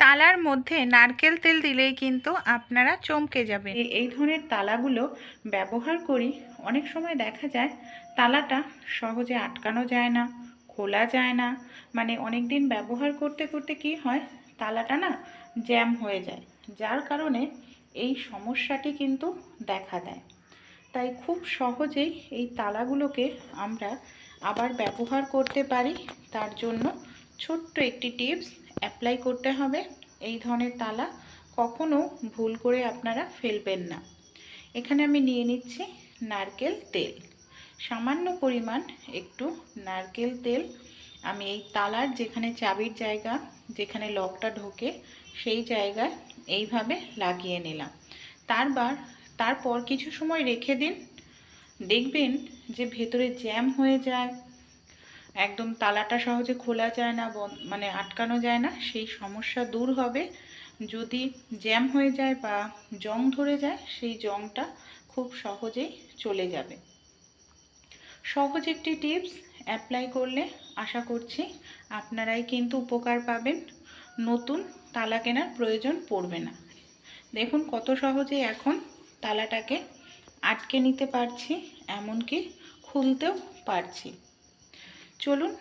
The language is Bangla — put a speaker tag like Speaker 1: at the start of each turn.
Speaker 1: তালার মধ্যে নারকেল তেল দিলেই কিন্তু আপনারা চমকে যাবেন।
Speaker 2: এই- ধরনের তালাগুলো ব্যবহার করি, অনেক সময় দেখা যায় তালাটা সহজে আটকানো যায় না, খোলা যায় না। মানে অনেক দিন ব্যবহার করতে করতে কি হয়, তালাটা না জ্যাম হয়ে যায়, যার কারণে এই সমস্যাটি কিন্তু দেখা দেয়। তাই খুব সহজেই এই তালাগুলোকে আমরা আবার ব্যবহার করতে পারি, তার জন্য ছোট্ট একটি টিপস অ্যাপ্লাই করতে হবে। এই ধরনের তালা কখনো ভুল করে আপনারা ফেলবেন না। এখানে আমি নিয়ে নিচ্ছি নারকেল তেল। সামান্য পরিমাণ একটু নারকেল তেল। আমি এই তালার যেখানে চাবির জায়গা, যেখানে লকটা ঢোকে, সেই জায়গায় এইভাবে লাগিয়ে নিলাম। তারবার, তারপর কিছু সময় রেখে দিন। দেখবেন যে ভেতরে জ্যাম হয়ে যায় একদম তালাটা সহজে খোলা যায় না মানে আটকানো যায় না, সেই সমস্যা দূর হবে। যদি জ্যাম হয়ে যায় বা জং ধরে যায়, সেই জংটা খুব সহজেই চলে যাবে। সহজ একটি টিপস অ্যাপ্লাই করলে আশা করছি আপনারাই কিন্তু উপকার পাবেন। নতুন তালা কেনার প্রয়োজন পড়বে না। দেখুন কত সহজে এখন তালাটাকে আটকে নিতে পারছি, এমনকি খুলতেও পারছি। চলুন